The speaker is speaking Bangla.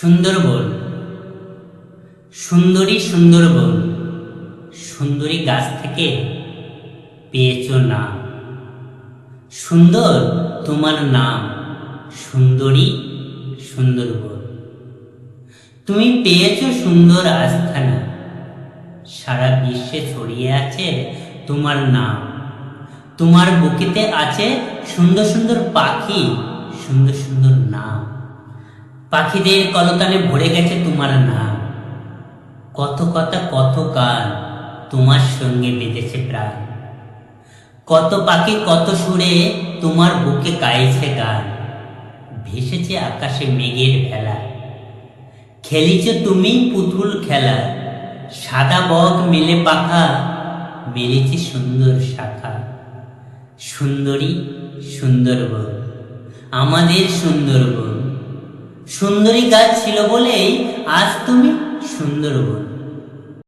সুন্দরবন। সুন্দরী সুন্দরবন। সুন্দরী গাছ থেকে পেয়েছ নাম। সুন্দর তোমার নাম। সুন্দরী সুন্দরবন। তুমি পেয়েছ সুন্দর আস্থানা। সারা বিশ্বে ছড়িয়ে আছে তোমার নাম। তোমার বুকেতে আছে সুন্দর সুন্দর পাখি, সুন্দর সুন্দর নাম। পাখিদের কলতানে ভরে গেছে তোমার নাম। কত কথা, কত কাল তোমার সঙ্গে বেঁধেছে প্রাণ। কত পাখি, কত সুরে তোমার বুকে গাইছে গান। ভেসেছে আকাশে মেঘের ভেলা। খেলিছ তুমি পুতুল খেলা। সাদা বক মেলে পাখা, মেলেছে সুন্দর শাখা। সুন্দরী সুন্দরবন, আমাদের সুন্দরবন। সুন্দরী গাছ ছিল বলেই আজ তুমি সুন্দরবন